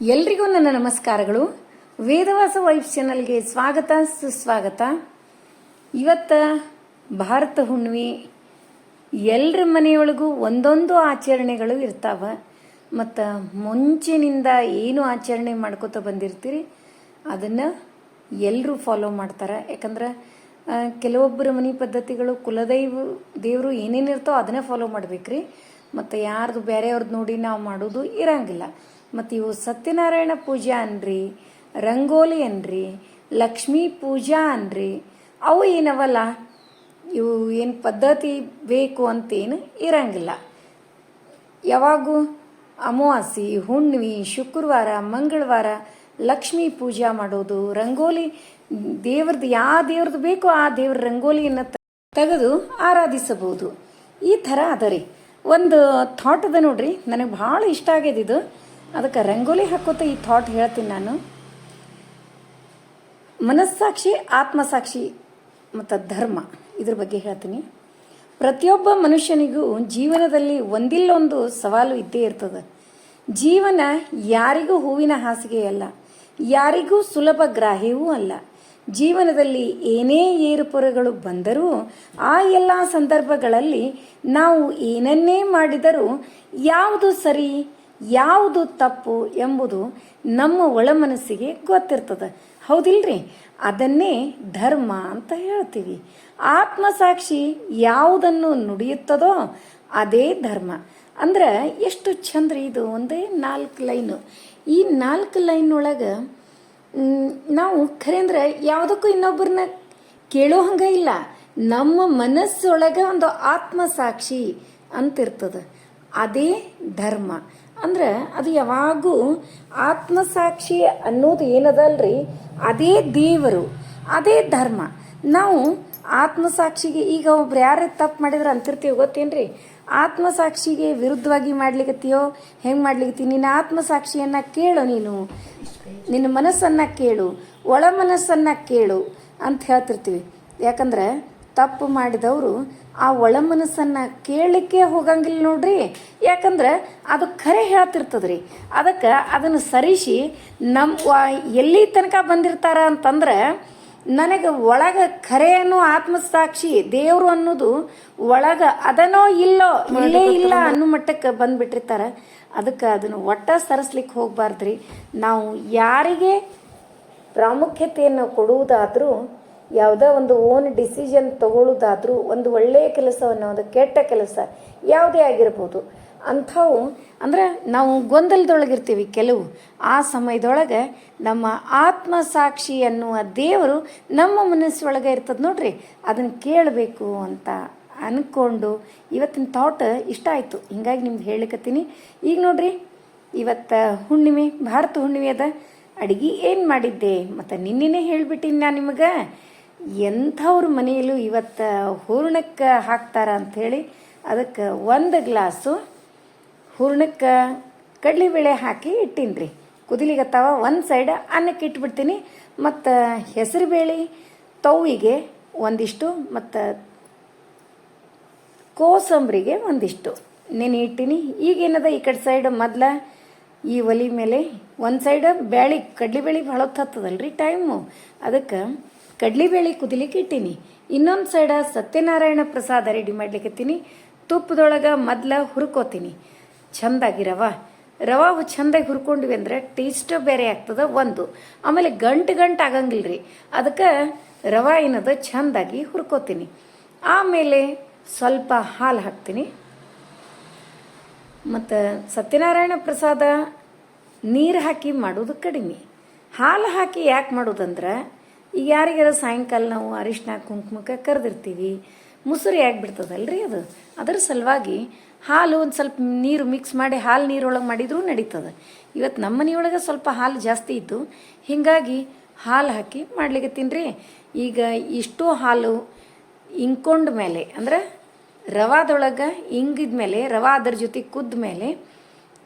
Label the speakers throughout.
Speaker 1: ಎಲ್ರಿಗೂ ನನ್ನ ನಮಸ್ಕಾರಗಳು. ವೇದವಾಸ ವೈಫ್ ಚಾನಲ್ಗೆ ಸ್ವಾಗತ, ಸುಸ್ವಾಗತ. ಇವತ್ತು ಭಾರತ ಹುಣ್ಣಿಮೆ. ಎಲ್ಲರ ಮನೆಯೊಳಗೂ ಒಂದೊಂದು ಆಚರಣೆಗಳು ಇರ್ತಾವ. ಮತ್ತು ಮುಂಚಿನಿಂದ ಏನು ಆಚರಣೆ ಮಾಡ್ಕೋತ ಬಂದಿರ್ತೀರಿ, ಅದನ್ನು ಎಲ್ಲರೂ ಫಾಲೋ ಮಾಡ್ತಾರೆ. ಯಾಕಂದ್ರೆ ಕೆಲವೊಬ್ಬರ ಮನೆ ಪದ್ಧತಿಗಳು ಕುಲದೈವ, ದೇವರು ಏನೇನು ಇರ್ತಾವ ಅದನ್ನೇ ಫಾಲೋ ಮಾಡ್ಬೇಕ್ರಿ. ಮತ್ತು ಯಾರ್ದು ಬೇರೆಯವ್ರದ್ದು ನೋಡಿ ನಾವು ಮಾಡೋದು ಇರಂಗಿಲ್ಲ. ಮತ್ತು ಇವು ಸತ್ಯನಾರಾಯಣ ಪೂಜೆ ಅನ್ರಿ, ರಂಗೋಲಿ ಅನ್ರಿ, ಲಕ್ಷ್ಮೀ ಪೂಜಾ ಅನ್ರಿ. ಅವು ಏನವಲ್ಲ? ಇವು ಏನು ಪದ್ಧತಿ ಬೇಕು ಅಂತೇನು ಇರಂಗಿಲ್ಲ. ಯಾವಾಗೂ ಅಮಾವಾಸ್ಯೆ, ಹುಣ್ಣಿಮೆ, ಶುಕ್ರವಾರ, ಮಂಗಳವಾರ ಲಕ್ಷ್ಮೀ ಪೂಜಾ ಮಾಡೋದು. ರಂಗೋಲಿ ದೇವ್ರದ್ದು ಯಾವ ದೇವ್ರದ್ದು ಬೇಕೋ ಆ ದೇವ್ರ ರಂಗೋಲಿಯನ್ನು ತೆಗೆದು ಆರಾಧಿಸಬಹುದು. ಈ ಥರ ಅದರಿ. ಒಂದು ಥಾಟ್ ಅದ ನೋಡ್ರಿ, ನನಗೆ ಭಾಳ ಇಷ್ಟ ಆಗ್ಯದ ಇದು. ಅದಕ್ಕೆ ರಂಗೋಲಿ ಹಾಕೋತ ಈ ಥಾಟ್ ಹೇಳ್ತೀನಿ ನಾನು. ಮನಸ್ಸಾಕ್ಷಿ, ಆತ್ಮಸಾಕ್ಷಿ ಮತ್ತು ಧರ್ಮ ಇದ್ರ ಬಗ್ಗೆ ಹೇಳ್ತೀನಿ. ಪ್ರತಿಯೊಬ್ಬ ಮನುಷ್ಯನಿಗೂ ಜೀವನದಲ್ಲಿ ಒಂದಿಲ್ಲೊಂದು ಸವಾಲು ಇದ್ದೇ ಇರ್ತದೆ. ಜೀವನ ಯಾರಿಗೂ ಹೂವಿನ ಹಾಸಿಗೆಯಲ್ಲ ಯಾರಿಗೂ ಸುಲಭ ಗ್ರಾಹ್ಯವೂ ಅಲ್ಲ. ಜೀವನದಲ್ಲಿ ಏನೇ ಏರುಪುರಗಳು ಬಂದರೂ ಆ ಎಲ್ಲ ಸಂದರ್ಭಗಳಲ್ಲಿ ನಾವು ಏನನ್ನೇ ಮಾಡಿದರೂ ಯಾವುದು ಸರಿ ಯಾವುದು ತಪ್ಪು ಎಂಬುದು ನಮ್ಮ ಒಳಮನಸ್ಸಿಗೆ ಗೊತ್ತಿರ್ತದೆ. ಹೌದಿಲ್ರಿ? ಅದನ್ನೇ ಧರ್ಮ ಅಂತ ಹೇಳ್ತೀವಿ. ಆತ್ಮಸಾಕ್ಷಿ ಯಾವುದನ್ನು ನುಡಿಯುತ್ತದೋ ಅದೇ ಧರ್ಮ. ಅಂದ್ರೆ ಎಷ್ಟು ಚಂದ್ರ ಇದು ಒಂದೇ ನಾಲ್ಕು ಲೈನು. ಈ ನಾಲ್ಕು ಲೈನ್ ಒಳಗೆ ನಾವು ಖರೆ ಅಂದ್ರೆ ಯಾವುದಕ್ಕೂ ಇನ್ನೊಬ್ಬರನ್ನ ಕೇಳೋ ಹಂಗ ಇಲ್ಲ. ನಮ್ಮ ಮನಸ್ಸೊಳಗೆ ಒಂದು ಆತ್ಮಸಾಕ್ಷಿ ಅಂತಿರ್ತದೆ. ಅದೇ ಧರ್ಮ. ಅಂದ್ರೆ ಅದು ಯಾವಾಗೂ ಆತ್ಮಸಾಕ್ಷಿ ಅನ್ನೋದು ಏನದಲ್ರಿ? ಅದೇ ದೇವರು, ಅದೇ ಧರ್ಮ. ನಾವು ಆತ್ಮಸಾಕ್ಷಿಗೆ ಈಗ ಒಬ್ರು ಯಾರೇ ತಪ್ಪು ಮಾಡಿದ್ರೆ ಅಂತಿರ್ತೀವಿ, ಗೊತ್ತೇನ್ರಿ? ಆತ್ಮಸಾಕ್ಷಿಗೆ ವಿರುದ್ಧವಾಗಿ ಮಾಡ್ಲಿಕತ್ತೀಯೋ, ಹೆಂಗೆ ಮಾಡ್ಲಿಕ್ಕೆ ನಿನ್ನ ಆತ್ಮಸಾಕ್ಷಿಯನ್ನ ಕೇಳು ನೀನು. ನಿನ್ನ ಮನಸ್ಸನ್ನ ಕೇಳು, ಒಳ ಮನಸ್ಸನ್ನ ಕೇಳು ಅಂತ ಹೇಳ್ತಿರ್ತೀವಿ. ಯಾಕಂದ್ರೆ ತಪ್ಪು ಮಾಡಿದವರು ಆ ಒಳ ಮನಸ್ಸನ್ನ ಕೇಳಲಿಕ್ಕೆ ಹೋಗಂಗಿಲ್ಲ ನೋಡ್ರಿ. ಯಾಕಂದ್ರೆ ಅದು ಖರೆ ಹೇಳ್ತಿರ್ತದ್ರಿ. ಅದಕ್ಕೆ ಅದನ್ನು ಸರಿಸಿ ನಮ್ಮ ಎಲ್ಲಿ ತನಕ ಬಂದಿರ್ತಾರ ಅಂತಂದ್ರೆ ನನಗೆ ಒಳಗ ಖರೆ ಅನ್ನೋ ಆತ್ಮಸಾಕ್ಷಿ ದೇವರು ಅನ್ನೋದು ಒಳಗ ಅದನೋ ಇಲ್ಲೋ ಇಲ್ಲೇ ಇಲ್ಲ ಅನ್ನೋ ಮಟ್ಟಕ್ಕೆ ಬಂದ್ಬಿಟ್ಟಿರ್ತಾರೆ. ಅದಕ್ಕೆ ಅದನ್ನು ಒಟ್ಟ ಸರಿಸ್ಲಿಕ್ಕೆ ಹೋಗ್ಬಾರ್ದ್ರಿ. ನಾವು ಯಾರಿಗೆ ಪ್ರಾಮುಖ್ಯತೆಯನ್ನು ಕೊಡುವುದಾದರೂ ಯಾವುದೋ ಒಂದು ಓನ್ ಡಿಸಿಷನ್ ತಗೊಳ್ಳೋದಾದರೂ ಒಂದು ಒಳ್ಳೆಯ ಕೆಲಸವನ್ನು, ಒಂದು ಕೆಟ್ಟ ಕೆಲಸ ಯಾವುದೇ ಆಗಿರ್ಬೋದು. ಅಂಥವು ಅಂದ್ರೆ ನಾವು ಗೊಂದಲದೊಳಗಿರ್ತೀವಿ ಕೆಲವು. ಆ ಸಮಯದೊಳಗೆ ನಮ್ಮ ಆತ್ಮಸಾಕ್ಷಿ ಅನ್ನುವ ದೇವರು ನಮ್ಮ ಮನಸ್ಸೊಳಗೆ ಇರ್ತದೆ ನೋಡ್ರಿ. ಅದನ್ನು ಕೇಳಬೇಕು ಅಂತ ಅಂದ್ಕೊಂಡು ಇವತ್ತಿನ ಥಾಟ್ ಇಷ್ಟ ಆಯಿತು. ಹಿಂಗಾಗಿ ನಿಮ್ಗೆ ಹೇಳಿಕತ್ತೀನಿ. ಈಗ ನೋಡ್ರಿ, ಇವತ್ತು ಹುಣ್ಣಿಮೆ, ಭಾರತ ಹುಣ್ಣಿಮೆ ಅದ ಅಡುಗೆ ಏನು ಮಾಡಿದ್ದೆ? ಮತ್ತು ನಿನ್ನೆನೇ ಹೇಳಿಬಿಟ್ಟಿನಿ ನಾನು ನಿಮಗೆ. ಎಂಥವ್ರ ಮನೆಯಲ್ಲೂ ಇವತ್ತು ಹೂರ್ಣಕ್ಕೆ ಹಾಕ್ತಾರ ಅಂಥೇಳಿ ಅದಕ್ಕೆ ಒಂದು ಗ್ಲಾಸು ಹೂರ್ಣಕ್ಕೆ ಕಡಲೆಬೇಳೆ ಹಾಕಿ ಇಟ್ಟೀನಿ ರೀ ಕುದಿಲಿಗತ್ತಾವ ಒಂದು ಸೈಡ್ ಅನ್ನಕ್ಕೆ ಇಟ್ಬಿಡ್ತೀನಿ. ಮತ್ತು ಹೆಸರುಬೇಳೆ ತವಿಗೆ ಒಂದಿಷ್ಟು ಮತ್ತು ಕೋಸಂಬರಿಗೆ ಒಂದಿಷ್ಟು. ನೆನೆ ಇಟ್ಟಿನಿ. ಈಗೇನದ ಈ ಕಡೆ ಸೈಡ್ ಮೊದಲ ಈ ಒಲಿ ಮೇಲೆ ಒಂದು ಸೈಡ್ ಬ್ಯಾಳಿ ಕಡ್ಲಿಬೇಳೆ ಭಾಳ ಹೊತ್ತು ಹತ್ತದಲ್ರಿ ಟೈಮು. ಅದಕ್ಕೆ ಕಡ್ಲಿಬೇಳೆ ಕುದಿಲಿಕ್ಕೆ ಇಟ್ಟೀನಿ. ಇನ್ನೊಂದು ಸೈಡ ಸತ್ಯನಾರಾಯಣ ಪ್ರಸಾದ ರೆಡಿ ಮಾಡ್ಲಿಕ್ಕತ್ತೀನಿ ತುಪ್ಪದೊಳಗೆ ಮೊದ್ಲ ಹುರ್ಕೋತೀನಿ. ಚಂದಾಗಿ ರವ. ರವ ಚಂದಾಗಿ ಹುರ್ಕೊಂಡ್ವಿ ಅಂದ್ರೆ ಟೇಸ್ಟ್ ಬೇರೆ ಆಗ್ತದೆ ಒಂದು. ಆಮೇಲೆ ಗಂಟು ಗಂಟು ಆಗಂಗಿಲ್ಲ ರೀ ಅದಕ್ಕೆ ರವ ಏನದ ಚಂದಾಗಿ ಹುರ್ಕೋತೀನಿ. ಆಮೇಲೆ ಸ್ವಲ್ಪ ಹಾಲು ಹಾಕ್ತೀನಿ. ಮತ್ತು ಸತ್ಯನಾರಾಯಣ ಪ್ರಸಾದ ನೀರು ಹಾಕಿ ಮಾಡೋದು ಕಡಿಮೆ. ಹಾಲು ಹಾಕಿ ಯಾಕೆ ಮಾಡೋದಂದ್ರೆ ಈಗ ಯಾರಿಗಾರ ಸಾಯಂಕಾಲ ನಾವು ಅರಿಶಿನ ಕುಂಕುಮಕ್ಕೆ ಕರೆದಿರ್ತೀವಿ. ಮುಸುರಿ ಆಗಿಬಿಡ್ತದಲ್ರಿ ಅದು? ಅದರ ಸಲುವಾಗಿ ಹಾಲು ಒಂದು ಸ್ವಲ್ಪ ನೀರು ಮಿಕ್ಸ್ ಮಾಡಿ, ಹಾಲು ನೀರೊಳಗೆ ಮಾಡಿದರೂ ನಡೀತದೆ. ಇವತ್ತು ನಮ್ಮ ಮನೆಯೊಳಗೆ ಸ್ವಲ್ಪ ಹಾಲು ಜಾಸ್ತಿ ಇತ್ತು ಹೀಗಾಗಿ ಹಾಲು ಹಾಕಿ ಮಾಡ್ಲಿಕ್ಕೆ ಈಗ ಇಷ್ಟು ಹಾಲು ಇಂಕೊಂಡ ಮೇಲೆ, ಅಂದ್ರೆ ರವಾದೊಳಗೆ ಇಂಗಿದ ಮೇಲೆ, ರವಾ ಅದರ ಜೊತೆ ಕುದ್ದ ಮೇಲೆ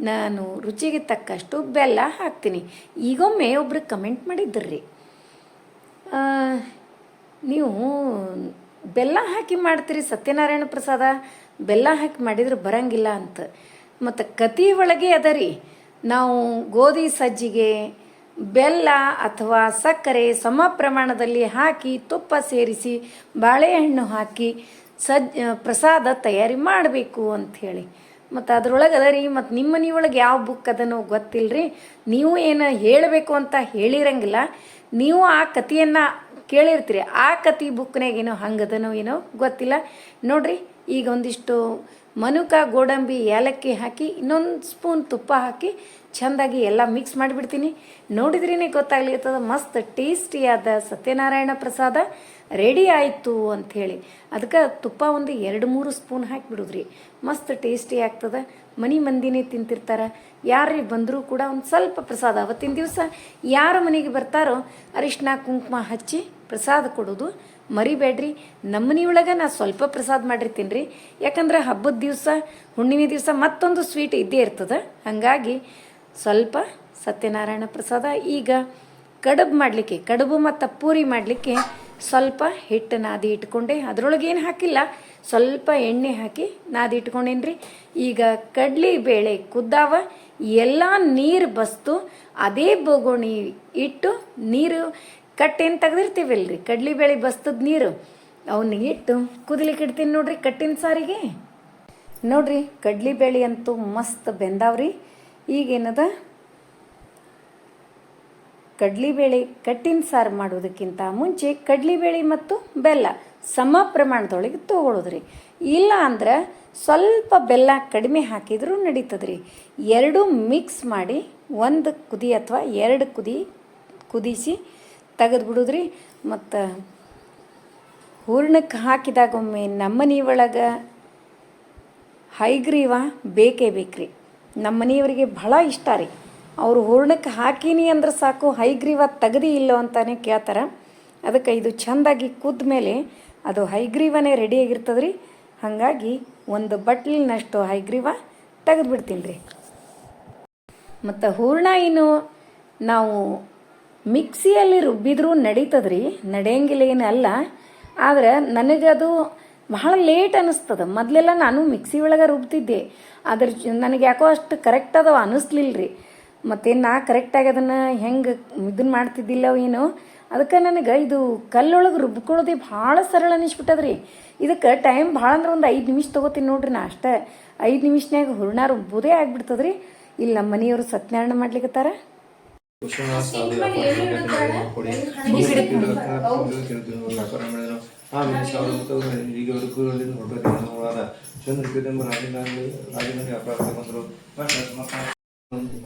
Speaker 1: ನಾನು ರುಚಿಗೆ ತಕ್ಕಷ್ಟು ಬೆಲ್ಲ ಹಾಕ್ತೀನಿ. ಈಗೊಮ್ಮೆ ಒಬ್ರು ಕಮೆಂಟ್ ಮಾಡಿದ್ರಿ. ನೀವು ಬೆಲ್ಲ ಹಾಕಿ ಮಾಡ್ತೀರಿ ಸತ್ಯನಾರಾಯಣ ಪ್ರಸಾದ, ಬೆಲ್ಲ ಹಾಕಿ ಮಾಡಿದ್ರೆ ಬರಂಗಿಲ್ಲ ಅಂತ. ಮತ್ತು ಕತಿ ಒಳಗೆ ಅದ ರೀ ನಾವು ಗೋಧಿ ಸಜ್ಜಿಗೆ ಬೆಲ್ಲ ಅಥವಾ ಸಕ್ಕರೆ ಸಮ ಪ್ರಮಾಣದಲ್ಲಿ ಹಾಕಿ ತುಪ್ಪ ಸೇರಿಸಿ ಬಾಳೆಹಣ್ಣು ಹಾಕಿ ಸಜ್ ಪ್ರಸಾದ ತಯಾರಿ ಮಾಡಬೇಕು ಅಂಥೇಳಿ ಮತ್ತು ಅದರೊಳಗೆ ಅದ ರೀ ಮತ್ತು ನಿಮ್ಮ ಮನೆಯೊಳಗೆ ಯಾವ ಬುಕ್ ಅದನೋ ಗೊತ್ತಿಲ್ಲರಿ ನೀವು ಏನು ಹೇಳಬೇಕು ಅಂತ ಹೇಳಿರಂಗಿಲ್ಲ. ನೀವು ಆ ಕಥೆಯನ್ನು ಕೇಳಿರ್ತೀರಿ. ಆ ಕತೆ ಬುಕ್ನಾಗೇನೋ ಹಂಗದನೋ ಏನೋ ಗೊತ್ತಿಲ್ಲ. ನೋಡ್ರಿ, ಈಗ ಒಂದಿಷ್ಟು ಮನುಕ ಗೋಡಂಬಿ ಏಲಕ್ಕಿ ಹಾಕಿ, ಇನ್ನೊಂದು ಸ್ಪೂನ್ ತುಪ್ಪ ಹಾಕಿ ಚೆಂದಾಗಿ ಎಲ್ಲ ಮಿಕ್ಸ್ ಮಾಡಿಬಿಡ್ತೀನಿ. ನೋಡಿದ್ರೇ ಗೊತ್ತಾಗ್ಲಿರ್ತದ ಮಸ್ತ್ ಟೇಸ್ಟಿಯಾದ ಸತ್ಯನಾರಾಯಣ ಪ್ರಸಾದ ರೆಡಿ ಆಯಿತು ಅಂಥೇಳಿ ಅದಕ್ಕೆ ತುಪ್ಪ ಒಂದು ಎರಡು ಮೂರು ಸ್ಪೂನ್ ಹಾಕಿಬಿಡುದ್ರಿ. ಮಸ್ತ್ ಟೇಸ್ಟಿ ಆಗ್ತದೆ. ಮನೆ ಮಂದಿನೇ ತಿಂತಿರ್ತಾರೆ. ಯಾರೇ ಬಂದರೂ ಕೂಡ ಒಂದು ಸ್ವಲ್ಪ ಪ್ರಸಾದ. ಅವತ್ತಿನ ದಿವಸ ಯಾರ ಮನೆಗೆ ಬರ್ತಾರೋ ಅರಿಶಿನ ಕುಂಕುಮ ಹಚ್ಚಿ ಪ್ರಸಾದ ಕೊಡೋದು ಮರಿಬೇಡ್ರಿ. ನಮ್ಮ ಮನೆಯೊಳಗೆ ನಾ ಸ್ವಲ್ಪ ಪ್ರಸಾದ ಮಾಡಿರ್ತೀನಿ ರೀ ಯಾಕಂದ್ರೆ ಹಬ್ಬದ ದಿವಸ, ಹುಣ್ಣಿಮೆ ದಿವಸ ಮತ್ತೊಂದು ಸ್ವೀಟ್ ಇದ್ದೇ ಇರ್ತದೆ. ಹಾಗಾಗಿ ಸ್ವಲ್ಪ ಸತ್ಯನಾರಾಯಣ ಪ್ರಸಾದ. ಈಗ ಕಡುಬು ಮಾಡಲಿಕ್ಕೆ, ಕಡುಬು ಮತ್ತು ಪೂರಿ ಮಾಡಲಿಕ್ಕೆ ಸ್ವಲ್ಪ ಹಿಟ್ಟು ನಾದಿ ಇಟ್ಕೊಂಡೆ. ಅದರೊಳಗೆ ಏನು ಹಾಕಿಲ್ಲ, ಸ್ವಲ್ಪ ಎಣ್ಣೆ ಹಾಕಿ ನಾದಿ ಇಟ್ಕೊಂಡೇನ್ರಿ. ಈಗ ಕಡ್ಲಿ ಬೇಳೆ ಕುದ್ದಾವ, ಎಲ್ಲ ನೀರು ಬಸ್ತು, ಅದೇ ಬೋಗೋಣಿ ಇಟ್ಟು ನೀರು ಕಟ್ಟೇನು ತೆಗೆದಿರ್ತೀವಲ್ರಿ? ಕಡ್ಲಿ ಬೇಳೆ ಬಸ್ತದ ನೀರು. ಅವನ್ನ ಇಟ್ಟು ಕುದಲಿಕ್ಕೆ ಇಡ್ತೀನಿ ನೋಡ್ರಿ ಕಟ್ಟಿನ ಸಾರಿಗೆ. ನೋಡ್ರಿ ಕಡ್ಲಿ ಬೇಳೆ ಅಂತೂ ಮಸ್ತ್ ಬೆಂದಾವ್ರಿ. ಈಗೇನದ? ಕಡ್ಲಿಬೇಳೆ ಕಟ್ಟಿನ ಸಾರು ಮಾಡೋದಕ್ಕಿಂತ ಮುಂಚೆ ಕಡ್ಲಿಬೇಳೆ ಮತ್ತು ಬೆಲ್ಲ ಸಮ ಪ್ರಮಾಣದೊಳಗೆ ತೊಗೊಳೋದ್ರಿ. ಇಲ್ಲ ಅಂದ್ರೆ ಸ್ವಲ್ಪ ಬೆಲ್ಲ ಕಡಿಮೆ ಹಾಕಿದರೂ ನಡೀತದ್ರಿ. ಎರಡೂ ಮಿಕ್ಸ್ ಮಾಡಿ ಒಂದು ಕುದಿ ಅಥವಾ ಎರಡು ಕುದಿ, ಕುದಿಸಿ ತೆಗೆದು ಬಿಡೋದ್ರಿ ಮತ್ತು ಹೂರ್ಣಕ್ಕೆ ಹಾಕಿದಾಗೊಮ್ಮೆ ನಮ್ಮನೆ ಒಳಗೆ ಹೈಗ್ರೀವ ಬೇಕೇ ಬೇಕ್ರಿ. ನಮ್ಮ ಮನೆಯವರಿಗೆ ಬಹಳ ಇಷ್ಟ ರೀ. ಅವರು ಹೂರ್ಣಕ್ಕೆ ಹಾಕೀನಿ ಅಂದ್ರೆ ಸಾಕು ಹೈಗ್ರೀವ ತೆಗದಿ ಇಲ್ಲೋ ಅಂತಾನೆ ಕೇಳ್ತಾರೆ. ಅದಕ್ಕೆ ಇದು ಚೆಂದಾಗಿ ಕುದ್ದ ಮೇಲೆ ಅದು ಹೈಗ್ರೀವನೇ ರೆಡಿಯಾಗಿರ್ತದೆ ರೀ ಹಾಗಾಗಿ ಒಂದು ಬಟ್ಲಿನಷ್ಟು ಹೈಗ್ರೀವ ತೆಗೆದು ಬಿಡ್ತೀನಿ ರೀ. ಮತ್ತು ಹೂರ್ಣ ಏನು ನಾವು ಮಿಕ್ಸಿಯಲ್ಲಿ ರುಬ್ಬಿದ್ರೂ ನಡೀತದ್ರಿ, ನಡೆಯಂಗಿಲ್ಲ ಏನು ಅಲ್ಲ. ಆದ್ರೆ ನನಗದು ಬಹಳ ಲೇಟ್ ಅನ್ನಿಸ್ತದೆ ಮೊದಲೆಲ್ಲ ನಾನು ಮಿಕ್ಸಿ ಒಳಗೆ ರುಬ್ತಿದ್ದೆ. ಅದ್ರ ನನಗೆ ಯಾಕೋ ಅಷ್ಟು ಕರೆಕ್ಟ್ ಅದಾವ ಅನ್ನಿಸ್ಲಿಲ್ಲ ರೀ ಮತ್ತು ನಾ ಕರೆಕ್ಟಾಗಿ ಅದನ್ನು ಹೆಂಗೆ ಇದನ್ನು ಮಾಡ್ತಿದ್ದಿಲ್ಲ ಏನು, ಅದಕ್ಕೆ ನನಗೆ ಇದು ಕಲ್ಲೊಳಗೆ ರುಬ್ಕೊಳ್ಳೋದೇ ಭಾಳ ಸರಳ ಅನಿಸ್ಬಿಟ್ಟದ್ರಿ. ಇದಕ್ಕೆ ಟೈಮ್ ಭಾಳ ಅಂದ್ರೆ ಒಂದು ಐದು ನಿಮಿಷ ತೊಗೋತೀನಿ ನೋಡ್ರಿ ನಾ ಅಷ್ಟೇ. ಐದು ನಿಮಿಷನ್ಯಾಗ ಹೂರ್ಣ ರುಬ್ಬೋದೇ ಆಗ್ಬಿಡ್ತದ್ರಿ. ಇಲ್ಲಿ ನಮ್ಮ ಮನೆಯವರು ಸತ್ಯನಾರಾಯಣ ಮಾಡ್ಲಿಕತ್ತಾರ?
Speaker 2: ಕುಸುಮ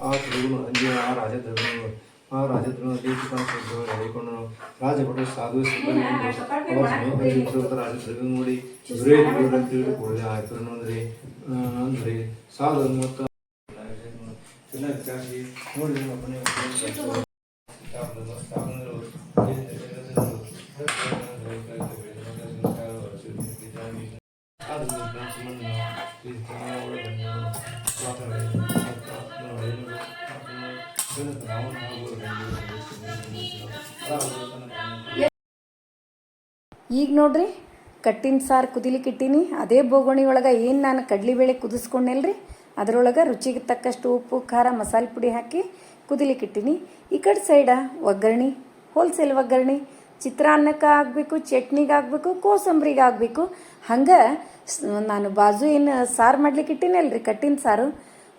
Speaker 2: ಆ ಗುರುಗಳು ಅಂಜಿ ಆ ರಾಜಧರ್ಮಗಳು ಆ ರಾಜಧರ್ಮ ದೇಶಿಕಾಂಶಗಳು ಹೇಳಿಕೊಂಡನು ರಾಜಭಟ ಸಾಧು ಸಿಬ್ಬಂದಿ ರಾಜಧರ್ಮ ನೋಡಿ ಅಂತ ತಿಳಿದು ಆಯ್ತು ಅಂದ್ರೆ ಅಂದ್ರೆ ಸಾಧು ಮತ್ತು ಚೆನ್ನಾಗಿ ಜಾಸ್ತಿ ನೋಡಿ ಮನೆ
Speaker 1: ಈಗ ನೋಡ್ರಿ, ಕಟ್ಟಿನ ಸಾರು ಕುದಿಲಿಕ್ಕೆ ಇಟ್ಟೀನಿ, ಅದೇ ಬೋಗಣಿ ಒಳಗೆ ಏನು ನಾನು ಕಡ್ಲಿಬೇಳೆ ಕುದಿಸ್ಕೊಂಡೆಲ್ರಿ ಅದರೊಳಗೆ ರುಚಿಗೆ ತಕ್ಕಷ್ಟು ಉಪ್ಪು, ಖಾರ, ಮಸಾಲೆ ಪುಡಿ ಹಾಕಿ ಕುದಿಲಿಕ್ಕೆ ಇಟ್ಟೀನಿ. ಈ ಕಡೆ ಸೈಡ ಒಗ್ಗರಣೆ ಹೋಲ್ಸೇಲ್ ಒಗ್ಗರಣೆ, ಚಿತ್ರಾನ್ನಕ್ಕೆ ಆಗಬೇಕು, ಚಟ್ನಿಗೆ ಆಗಬೇಕು, ಕೋಸಂಬರಿಗೆ ಆಗಬೇಕು. ಹಂಗೆ ನಾನು ಬಾಜು ಏನು ಸಾರು ಮಾಡ್ಲಿಕ್ಕೆ ಇಟ್ಟೀನಲ್ರಿ ಕಟ್ಟಿನ ಸಾರು.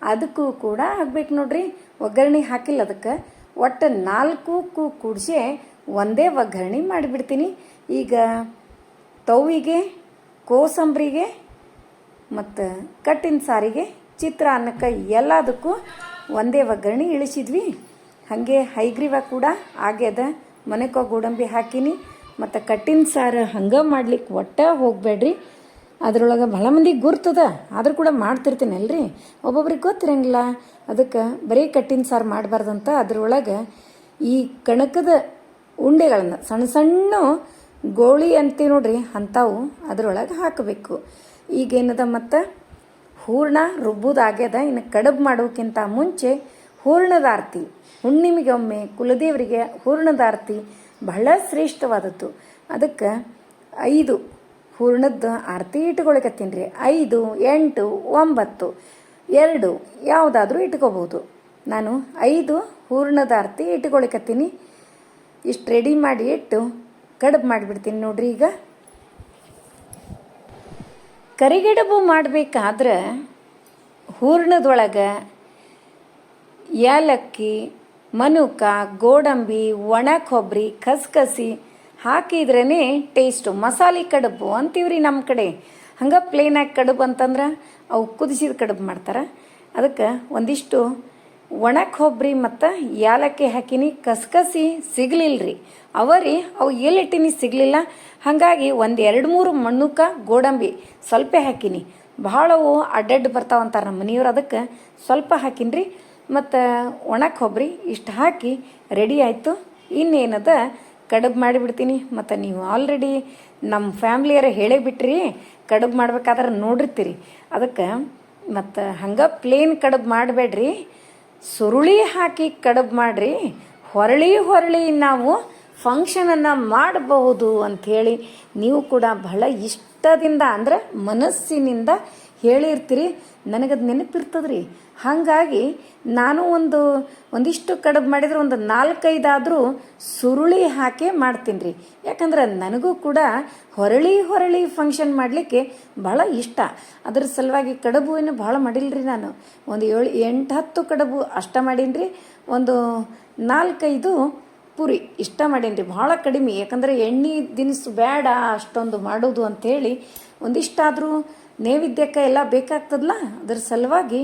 Speaker 1: ಅದಕ್ಕೂ ಕೂಡ ಹಾಕ್ಬೇಕು ನೋಡ್ರಿ. ಒಗ್ಗರಣೆ ಹಾಕಿಲ್ಲ ಅದಕ್ಕೆ. ಒಟ್ಟು ನಾಲ್ಕು ಕೂಡಿಸಿ ಒಂದೇ ಒಗ್ಗರಣೆ ಮಾಡಿಬಿಡ್ತೀನಿ. ಈಗ ತವಿಗೆ ಕೋಸಂಬರಿಗೆ ಮತ್ತು ಕಟ್ಟಿನ ಸಾರಿಗೆ, ಚಿತ್ರಾನ್ನಕ್ಕೆ ಎಲ್ಲದಕ್ಕೂ ಒಂದೇ ಒಗ್ಗರಣೆ ಇಳಿಸಿದ್ವಿ. ಹಾಗೆ ಹೈಗ್ರೀವ ಕೂಡ ಆಗ್ಯದ ಮನೆಕೋ ಗೋಡಂಬಿ ಹಾಕಿನಿ. ಮತ್ತು ಕಟ್ಟಿನ ಸಾರು ಹಂಗೆ ಮಾಡ್ಲಿಕ್ಕೆ ಒಟ್ಟ ಹೋಗಬೇಡ್ರಿ. ಅದ್ರೊಳಗೆ ಭಾಳ ಮಂದಿಗೆ ಗುರ್ತದ ಆದರೂ ಕೂಡ ಮಾಡ್ತಿರ್ತೀನಿ ಅಲ್ರಿ ಒಬ್ಬೊಬ್ರಿಗೆ ಗೊತ್ತಿರಂಗಿಲ್ಲ. ಅದಕ್ಕೆ ಬರೀ ಕಟ್ಟಿನ ಸಾರು ಮಾಡಬಾರ್ದಂತ ಅದ್ರೊಳಗೆ ಈ ಕಣಕದ ಉಂಡೆಗಳನ್ನು ಸಣ್ಣ ಸಣ್ಣ ಗೋಳಿ ಅಂತೀವಿ ನೋಡ್ರಿ ಅಂಥವು ಅದ್ರೊಳಗೆ ಹಾಕಬೇಕು. ಈಗೇನದ ಮತ್ತು? ಹೂರ್ಣ ರುಬ್ಬುದಾಗ್ಯದ. ಇನ್ನು ಕಡಬು ಮಾಡೋಕ್ಕಿಂತ ಮುಂಚೆ ಹೂರ್ಣದಾರ್ತಿ. ಹುಣ್ಣಿಮೆಗೆ ಒಮ್ಮೆ ಕುಲದೇವರಿಗೆ ಹೂರ್ಣದಾರ್ತಿ ಬಹಳ ಶ್ರೇಷ್ಠವಾದದ್ದು. ಅದಕ್ಕೆ ಐದು ಹೂರ್ಣದ ಆರತಿ ಇಟ್ಕೊಳಕತ್ತೀನಿ ರೀ. ಐದು, ಎಂಟು, ಒಂಬತ್ತು, ಎರಡು, ಯಾವುದಾದ್ರೂ ಇಟ್ಕೋಬೋದು. ನಾನು ಐದು ಹೂರ್ಣದ ಆರತಿ ಇಟ್ಕೊಳಕತ್ತೀನಿ ಇಷ್ಟು ರೆಡಿ ಮಾಡಿ ಇಟ್ಟು ಕಡುಬು ಮಾಡಿಬಿಡ್ತೀನಿ ನೋಡ್ರಿ ಈಗ. ಕರಿಗಡಬು ಮಾಡಬೇಕಾದ್ರೆ ಹೂರ್ಣದೊಳಗೆ ಏಲಕ್ಕಿ, ಮನುಕ, ಗೋಡಂಬಿ, ಒಣ ಕೊಬ್ಬರಿ ಕಸ್ಕಸಿ ಹಾಕಿದ್ರೇ ಟೇಸ್ಟು ಮಸಾಲೆ ಕಡುಬು ಅಂತೀವ್ರಿ ನಮ್ಮ ಕಡೆ. ಹಂಗೆ ಪ್ಲೇನಾಗಿ ಕಡುಬು ಅಂತಂದ್ರೆ ಅವು ಕುದಿಸಿದ ಕಡುಬು ಮಾಡ್ತಾರೆ. ಅದಕ್ಕೆ ಒಂದಿಷ್ಟು ಒಣ ಕೊಬ್ಬರಿ ಮತ್ತು ಏಲಕ್ಕಿ ಹಾಕಿನಿ ಕಸ್ಕಸಿ ರೀ ಅವರಿ ಅವು ಏಲಿಟ್ಟಿನಿ ಸಿಗಲಿಲ್ಲ. ಹಾಗಾಗಿ ಒಂದು ಎರಡು ಮೂರು ಮಣ್ಣುಕ ಗೋಡಂಬಿ ಸ್ವಲ್ಪ ಹಾಕಿನಿ. ಭಾಳವು ಅಡ್ಡಡ್ಡು ಬರ್ತಾವಂತಾರೆ ನಮ್ಮ ಮನೆಯವ್ರು, ಅದಕ್ಕೆ ಸ್ವಲ್ಪ ಹಾಕಿನ್ರಿ. ಮತ್ತು ಒಣ ಕೊಬ್ಬರಿ ಇಷ್ಟು ಹಾಕಿ ರೆಡಿ ಆಯಿತು. ಇನ್ನೇನದ ಕಡುಬು ಮಾಡಿಬಿಡ್ತೀನಿ. ಮತ್ತು ನೀವು ಆಲ್ರೆಡಿ ನಮ್ಮ ಫ್ಯಾಮ್ಲಿಯರ ಹೇಳೇ ಬಿಟ್ರಿ, ಕಡುಬು ಮಾಡ್ಬೇಕಾದ್ರೆ ನೋಡಿರ್ತೀರಿ. ಅದಕ್ಕೆ ಮತ್ತು ಹಂಗೆ ಪ್ಲೇನ್ ಕಡುಬು ಮಾಡಬೇಡ್ರಿ. ಸುರುಳಿ ಹಾಕಿ ಕಡುಬು ಮಾಡಿರಿ. ಹೊರಳಿ ಹೊರಳಿ ನಾವು ಫಂಕ್ಷನನ್ನು ಮಾಡಬಹುದು ಅಂಥೇಳಿ ನೀವು ಕೂಡ ಬಹಳ ಇಷ್ಟದಿಂದ ಅಂದರೆ ಮನಸ್ಸಿನಿಂದ ಹೇಳಿರ್ತೀರಿ. ನನಗದು ನೆನಪಿರ್ತದ್ರಿ. ಹಾಗಾಗಿ ನಾನು ಒಂದು, ಒಂದಿಷ್ಟು ಕಡುಬು ಮಾಡಿದ್ರೆ ಒಂದು ನಾಲ್ಕೈದಾದರೂ ಸುರುಳಿ ಹಾಕಿ ಮಾಡ್ತೀನಿ ರೀ ಯಾಕಂದ್ರೆ ನನಗೂ ಕೂಡ ಹೊರಳಿ ಹೊರಳಿ ಫಂಕ್ಷನ್ ಮಾಡಲಿಕ್ಕೆ ಭಾಳ ಇಷ್ಟ. ಅದ್ರ ಸಲುವಾಗಿ ಕಡುಬು ಏನು ಭಾಳ ಮಾಡಿಲ್ರಿ ನಾನು. ಒಂದು ಏಳು, ಎಂಟು, ಹತ್ತು ಕಡುಬು ಅಷ್ಟ ಮಾಡೀನಿ ರೀ ಒಂದು ನಾಲ್ಕೈದು ಪುರಿ ಇಷ್ಟ ಮಾಡೀನಿ ರೀ ಭಾಳ ಕಡಿಮೆ. ಯಾಕಂದರೆ ಎಣ್ಣೆ ದಿನಸು ಬೇಡ ಅಷ್ಟೊಂದು ಮಾಡೋದು ಅಂಥೇಳಿ ಒಂದಿಷ್ಟಾದರೂ ನೈವೇದ್ಯಕ್ಕೆ ಎಲ್ಲ ಬೇಕಾಗ್ತದಲ್ಲ ಅದ್ರ ಸಲುವಾಗಿ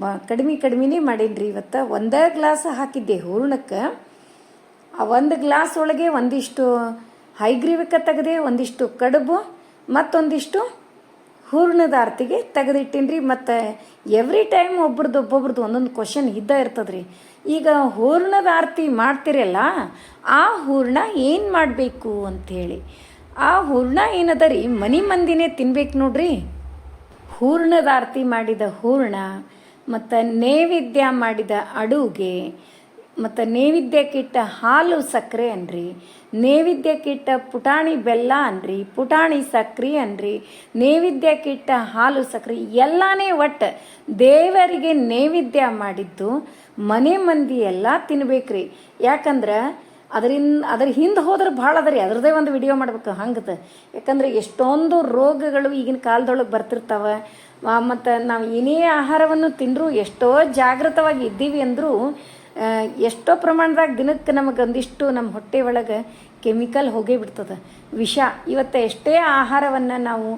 Speaker 1: ಬ ಕಡಿಮೆ ಕಡಿಮೆನೇ ಮಾಡೀನಿ ರೀ ಇವತ್ತು. ಒಂದೇ ಗ್ಲಾಸ್ ಹಾಕಿದ್ದೆ ಹೂರ್ಣಕ್ಕೆ. ಆ ಒಂದು ಗ್ಲಾಸ್ ಒಳಗೆ ಒಂದಿಷ್ಟು ಹೈಗ್ರೀವಕ್ಕ ತೆಗೆದೆ, ಒಂದಿಷ್ಟು ಕಡುಬು, ಮತ್ತೊಂದಿಷ್ಟು ಹೂರ್ಣದ ಆರತಿಗೆ ತೆಗೆದಿಟ್ಟೀನಿ ರೀ ಮತ್ತು ಎವ್ರಿ ಟೈಮ್ ಒಬ್ರದ್ದು ಒಬ್ಬೊಬ್ರದ್ದು ಒಂದೊಂದು ಕ್ವಶನ್ ಇದ್ದ ಇರ್ತದ್ರಿ. ಈಗ ಹೂರ್ಣದ ಆರತಿ ಮಾಡ್ತಿರಲ್ಲ, ಆ ಹೂರ್ಣ ಏನು ಮಾಡಬೇಕು ಅಂಥೇಳಿ ಆ ಹೂರ್ಣ ಏನದ ರೀ? ಮನೆ ಮಂದಿನೇ ತಿನ್ಬೇಕು ನೋಡ್ರಿ. ಹೂರ್ಣದ ಆರತಿ ಮಾಡಿದ ಹೂರ್ಣ, ಮತ್ತು ನೈವೇದ್ಯ ಮಾಡಿದ ಅಡುಗೆ, ಮತ್ತು ನೈವೇದ್ಯಕ್ಕಿಟ್ಟ ಹಾಲು ಸಕ್ಕರೆ ಅನ್ರಿ, ನೈವೇದ್ಯಕ್ಕಿಟ್ಟ ಪುಟಾಣಿ ಬೆಲ್ಲ ಅನ್ರಿ, ಪುಟಾಣಿ ಸಕ್ರೆ ಅನ್ರಿ, ನೈವೇದ್ಯಕ್ಕಿಟ್ಟ ಹಾಲು ಸಕ್ರೆ ಎಲ್ಲಾನೇ ಒಟ್ಟು ದೇವರಿಗೆ ನೈವೇದ್ಯ ಮಾಡಿದ್ದು ಮನೆ ಮಂದಿ ಎಲ್ಲ ತಿನ್ಬೇಕ್ರಿ. ಯಾಕಂದ್ರೆ ಅದರಿಂದ, ಅದ್ರ ಹಿಂದೆ ಹೋದ್ರೆ ಭಾಳ ಅದ ರೀ. ಅದ್ರದ್ದೇ ಒಂದು ವಿಡಿಯೋ ಮಾಡ್ಬೇಕು. ಹಂಗದ. ಯಾಕಂದ್ರೆ ಎಷ್ಟೊಂದು ರೋಗಗಳು ಈಗಿನ ಕಾಲದೊಳಗೆ ಬರ್ತಿರ್ತಾವೆ. ಮತ್ತು ನಾವು ಏನೇ ಆಹಾರವನ್ನು ತಿಂದರೂ ಎಷ್ಟೋ ಜಾಗೃತವಾಗಿ ಇದ್ದೀವಿ ಅಂದರೂ ಎಷ್ಟೋ ಪ್ರಮಾಣದಾಗ ದಿನಕ್ಕೆ ನಮಗೆ ಒಂದಿಷ್ಟು ನಮ್ಮ ಹೊಟ್ಟೆ ಒಳಗೆ ಕೆಮಿಕಲ್ ಹೋಗೇ ಬಿಡ್ತದೆ. ವಿಷ, ಇವತ್ತು ಎಷ್ಟೇ ಆಹಾರವನ್ನು ನಾವು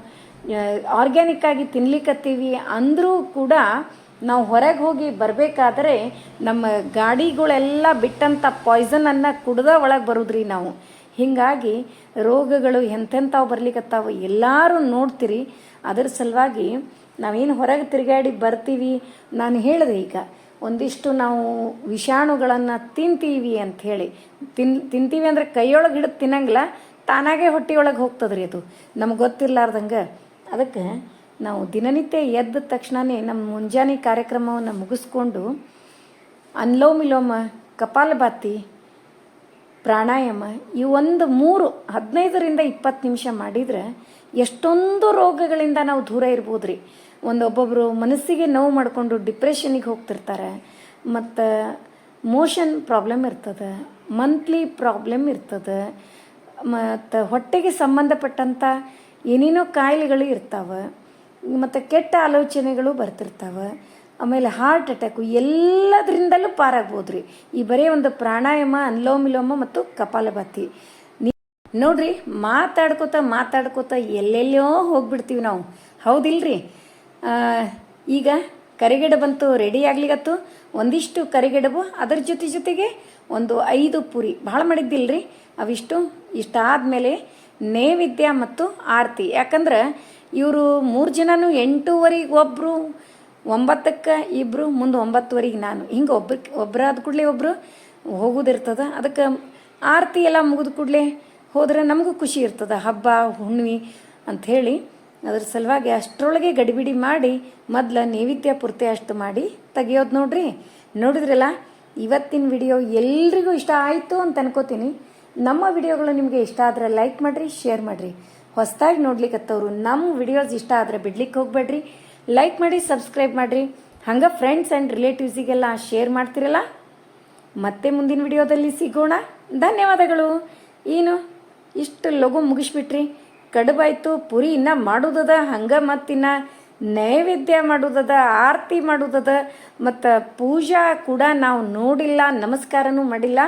Speaker 1: ಆರ್ಗ್ಯಾನಿಕ್ ಆಗಿ ತಿನ್ಲಿಕ್ಕತ್ತೀವಿ ಅಂದರೂ ಕೂಡ ನಾವು ಹೊರಗೆ ಹೋಗಿ ಬರಬೇಕಾದ್ರೆ ನಮ್ಮ ಗಾಡಿಗಳೆಲ್ಲ ಬಿಟ್ಟಂಥ ಪಾಯ್ಸನನ್ನು ಕುಡ್ದ ಒಳಗೆ ಬರೋದ್ರಿ ನಾವು. ಹೀಗಾಗಿ ರೋಗಗಳು ಎಂಥೆಂಥವು ಬರ್ಲಿಕ್ಕತ್ತಾವ ಎಲ್ಲರೂ ನೋಡ್ತೀರಿ. ಅದರ ಸಲುವಾಗಿ ನಾವೇನು ಹೊರಗೆ ತಿರುಗಾಡಿ ಬರ್ತೀವಿ. ನಾನು ಹೇಳಿದೆ ಈಗ, ಒಂದಿಷ್ಟು ನಾವು ವಿಷಾಣುಗಳನ್ನು ತಿಂತೀವಿ ಅಂತ ಹೇಳಿ. ತಿನ್, ತಿಂತೀವಿ ಅಂದರೆ ಕೈಯೊಳಗೆ ಹಿಡಿದು ತಿನ್ನಂಗಿಲ್ಲ, ತಾನಾಗೆ ಹೊಟ್ಟೆಯೊಳಗೆ ಹೋಗ್ತದ್ರಿ ಅದು. ನಮ್ಗೆ ಗೊತ್ತಿರ್ಲಾರ್ದಂಗೆ. ಅದಕ್ಕೆ ನಾವು ದಿನನಿತ್ಯ ಎದ್ದ ತಕ್ಷಣವೇ ನಮ್ಮ ಮುಂಜಾನೆ ಕಾರ್ಯಕ್ರಮವನ್ನು ಮುಗಿಸ್ಕೊಂಡು ಅನ್ಲೋಮಿಲೋಮ, ಕಪಾಲಭಾತಿ, ಪ್ರಾಣಾಯಾಮ ಈ ಒಂದು ಮೂರು ಹದಿನೈದರಿಂದ ಇಪ್ಪತ್ತು ನಿಮಿಷ ಮಾಡಿದ್ರೆ ಎಷ್ಟೊಂದು ರೋಗಗಳಿಂದ ನಾವು ದೂರ ಇರ್ಬೋದು ರೀ ಒಂದು ಒಬ್ಬೊಬ್ಬರು ಮನಸ್ಸಿಗೆ ನೋವು ಮಾಡಿಕೊಂಡು ಡಿಪ್ರೆಷನಿಗೆ ಹೋಗ್ತಿರ್ತಾರೆ. ಮತ್ತು ಮೋಷನ್ ಪ್ರಾಬ್ಲಮ್ ಇರ್ತದೆ, ಮಂತ್ಲಿ ಪ್ರಾಬ್ಲಮ್ ಇರ್ತದೆ, ಮತ್ತು ಹೊಟ್ಟೆಗೆ ಸಂಬಂಧಪಟ್ಟಂಥ ಏನೇನೋ ಕಾಯಿಲೆಗಳು ಇರ್ತಾವೆ. ಮತ್ತು ಕೆಟ್ಟ ಆಲೋಚನೆಗಳು ಬರ್ತಿರ್ತಾವೆ. ಆಮೇಲೆ ಹಾರ್ಟ್ ಅಟ್ಯಾಕು ಎಲ್ಲದರಿಂದಲೂ ಪಾರಾಗ್ಬೋದು ರೀ ಈ ಬರೀ ಒಂದು ಪ್ರಾಣಾಯಾಮ, ಅನ್ಲೋಮಿಲೋಮ ಮತ್ತು ಕಪಾಲಭಾತಿ. ನೋಡ್ರಿ, ಮಾತಾಡ್ಕೋತ ಮಾತಾಡ್ಕೋತ ಎಲ್ಲೆಲ್ಲೋ ಹೋಗ್ಬಿಡ್ತೀವಿ ನಾವು. ಹೌದಿಲ್ರಿ? ಈಗ ಈಗ ಕರಿಗಡಬಂತು ರೆಡಿ ಆಗ್ಲಿಗತ್ತು. ಒಂದಿಷ್ಟು ಕರಿಗಡಬು ಅದರ ಜೊತೆ ಜೊತೆಗೆ ಒಂದು ಐದು ಪುರಿ. ಭಾಳ ಮಾಡಿದ್ದಿಲ್ರಿ? ಅವಿಷ್ಟು ಇಷ್ಟಾದಮೇಲೆ ನೈವೇದ್ಯ ಮತ್ತು ಆರತಿ. ಯಾಕಂದ್ರೆ ಇವರು ಮೂರು ಜನನು ಎಂಟೂವರೆಗೆ ಒಬ್ಬರು ಒಂಬತ್ತಕ್ಕೆ ಇಬ್ಬರು ಮುಂದೆ ಒಂಬತ್ತುವರೆಗೆ ನಾನು. ಹಿಂಗೆ ಒಬ್ರು ಒಬ್ಬರಾದ ಕೂಡಲೇ ಒಬ್ಬರು ಹೋಗೋದಿರ್ತದೆ. ಅದಕ್ಕೆ ಆರತಿ ಎಲ್ಲ ಮುಗಿದ ಕೂಡಲೇ ಹೋದ್ರೆ ನಮಗೂ ಖುಷಿ ಇರ್ತದೆ. ಹಬ್ಬ ಹುಣ್ಣಿಮೆ ಅಂಥೇಳಿ ಅದ್ರ ಸಲುವಾಗಿ ಅಷ್ಟರೊಳಗೆ ಗಡಿಬಿಡಿ ಮಾಡಿ ಮೊದಲು ನೈವೇದ್ಯ ಪೂರ್ತಿ ಅಷ್ಟು ಮಾಡಿ ತೆಗಿಯೋದು ನೋಡ್ರಿ. ನೋಡಿದ್ರಲ್ಲ ಇವತ್ತಿನ ವಿಡಿಯೋ ಎಲ್ರಿಗೂ ಇಷ್ಟ ಆಯಿತು ಅಂತ ಅನ್ಕೋತೀನಿ. ನಮ್ಮ ವಿಡಿಯೋಗಳು ನಿಮಗೆ ಇಷ್ಟ ಆದರೆ ಲೈಕ್ ಮಾಡಿರಿ, ಶೇರ್ ಮಾಡಿರಿ. ಹೊಸದಾಗಿ ನೋಡ್ಲಿಕ್ಕತ್ತವ್ರು ನಮ್ಮ ವಿಡಿಯೋಸ್ ಇಷ್ಟ ಆದರೆ ಬಿಡ್ಲಿಕ್ಕೆ ಹೋಗ್ಬೇಡ್ರಿ. ಲೈಕ್ ಮಾಡಿ ಸಬ್ಸ್ಕ್ರೈಬ್ ಮಾಡಿರಿ. ಹಂಗೆ ಫ್ರೆಂಡ್ಸ್ ಆ್ಯಂಡ್ ರಿಲೇಟಿವ್ಸಿಗೆಲ್ಲ ಶೇರ್ ಮಾಡ್ತಿರಲ್ಲ? ಮತ್ತೆ ಮುಂದಿನ ವಿಡಿಯೋದಲ್ಲಿ ಸಿಗೋಣ. ಧನ್ಯವಾದಗಳು. ಏನು, ಇಷ್ಟು ಲಘು ಮುಗಿಸ್ಬಿಟ್ರಿ. ಕಡುಬಾಯ್ತು ಪುರಿ ಇನ್ನ ಮಾಡೋದದ, ಹಂಗೆ ಮತ್ತಿನ್ನ ನೈವೇದ್ಯ ಮಾಡೋದದ, ಆರತಿ ಮಾಡೋದದ, ಮತ್ತು ಪೂಜಾ ಕೂಡ ನಾವು ನೋಡಿಲ್ಲ, ನಮಸ್ಕಾರನೂ ಮಾಡಿಲ್ಲ.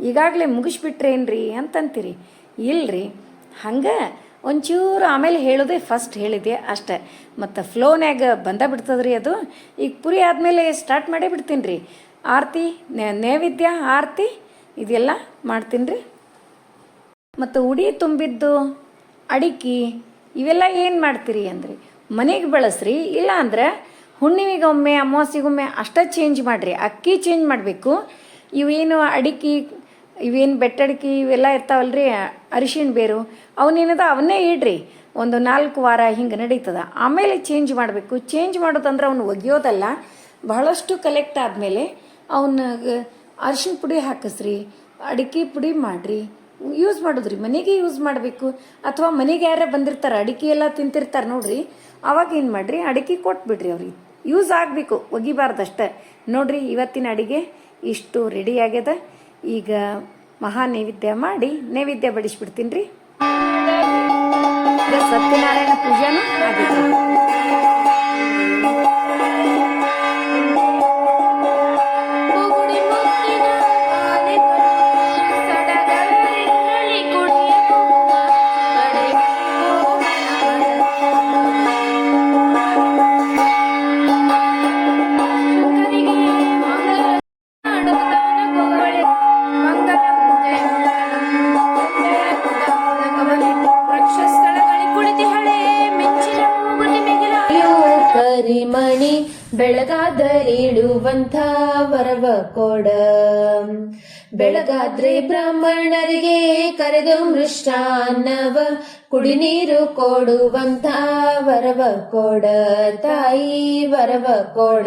Speaker 1: ಈಗಾಗಲೇ ಮುಗಿಸ್ಬಿಟ್ರೇನ್ರಿ ಅಂತಂತೀರಿ. ಇಲ್ರಿ. ಹಂಗೆ ಒಂಚೂರು ಆಮೇಲೆ ಹೇಳೋದೇ ಫಸ್ಟ್ ಹೇಳಿದೆ ಅಷ್ಟೆ. ಮತ್ತು ಫ್ಲೋನ್ಯಾಗ ಬಂದ ಬಿಡ್ತದ್ರಿ ಅದು? ಈಗ ಪುರಿ ಆದಮೇಲೆ ಸ್ಟಾರ್ಟ್ ಮಾಡೇ ಬಿಡ್ತೀನಿ ರೀ ಆರತಿ ನೈವೇದ್ಯ, ಆರತಿ, ಇದೆಲ್ಲ ಮಾಡ್ತೀನಿ ರೀ ಮತ್ತು ಉಡಿ ತುಂಬಿದ್ದು, ಅಡಿಕೆ, ಇವೆಲ್ಲ ಏನು ಮಾಡ್ತೀರಿ ಅಂದ್ರಿ? ಮನೆಗೆ ಬಳಸ್ರಿ, ಇಲ್ಲ ಅಂದ್ರೆ ಹುಣ್ಣಿಮೆಗೊಮ್ಮೆ, ಅಮಾವಾಸ್ಯೆಗೊಮ್ಮೆ ಅಷ್ಟೇ ಚೇಂಜ್ ಮಾಡಿರಿ. ಅಕ್ಕಿ ಚೇಂಜ್ ಮಾಡಬೇಕು. ಇವೇನು ಅಡಿಕೆ ಇವೇನು ಬೆಟ್ಟಡಿಕೆ ಇವೆಲ್ಲ ಇರ್ತಾವಲ್ರಿ, ಅರಿಶಿಣ ಬೇರು, ಅವನೇನದ ಅವನ್ನೇ ಇಡ್ರಿ. ಒಂದು ನಾಲ್ಕು ವಾರ ಹಿಂಗೆ ನಡೀತದ. ಆಮೇಲೆ ಚೇಂಜ್ ಮಾಡಬೇಕು. ಚೇಂಜ್ ಮಾಡೋದಂದ್ರೆ ಅವನು ಒಗೆಯೋದಲ್ಲ. ಬಹಳಷ್ಟು ಕಲೆಕ್ಟ್ ಆದಮೇಲೆ ಅವನ, ಅರಿಶಿಣ ಪುಡಿ ಹಾಕಿಸ್ರಿ, ಅಡಿಕೆ ಪುಡಿ ಮಾಡಿರಿ. ಯೂಸ್ ಮಾಡೋದ್ರಿ. ಮನೆಗೆ ಯೂಸ್ ಮಾಡಬೇಕು. ಅಥವಾ ಮನೆಗೆ ಯಾರೇ ಬಂದಿರ್ತಾರೆ, ಅಡಿಕೆ ಎಲ್ಲ ತಿಂತಿರ್ತಾರೆ ನೋಡ್ರಿ. ಅವಾಗ ಏನು ಮಾಡಿರಿ? ಅಡಿಕೆ ಕೊಟ್ಬಿಡ್ರಿ ಅವ್ರಿಗೆ. ಯೂಸ್ ಆಗಬೇಕು. ಒಗಿಬಾರ್ದಷ್ಟೇ. ನೋಡ್ರಿ, ಇವತ್ತಿನ ಅಡಿಗೆ ಇಷ್ಟು ರೆಡಿ ಆಗ್ಯದ. ಈಗ ಮಹಾ ನೈವೇದ್ಯ ಮಾಡಿ ನೈವೇದ್ಯ ಬಡಿಸ್ಬಿಡ್ತೀನಿ ರೀ. ಸತ್ಯನಾರಾಯಣ ಪೂಜಾನು ಆಗಿದೆ
Speaker 3: ಬೆಳಗಾದರಿಳುವಂಥ ವರವ ಕೊಡ. ಬೆಳಗಾದ್ರೆ ಬ್ರಾಹ್ಮಣರಿಗೆ ಕರೆದು ಮೃಷ್ಟಾನ್ನವ ಕುಡಿ ನೀರು ಕೊಡುವಂಥ ವರವ ಕೊಡ. ತಾಯಿ ವರವ ಕೊಡ.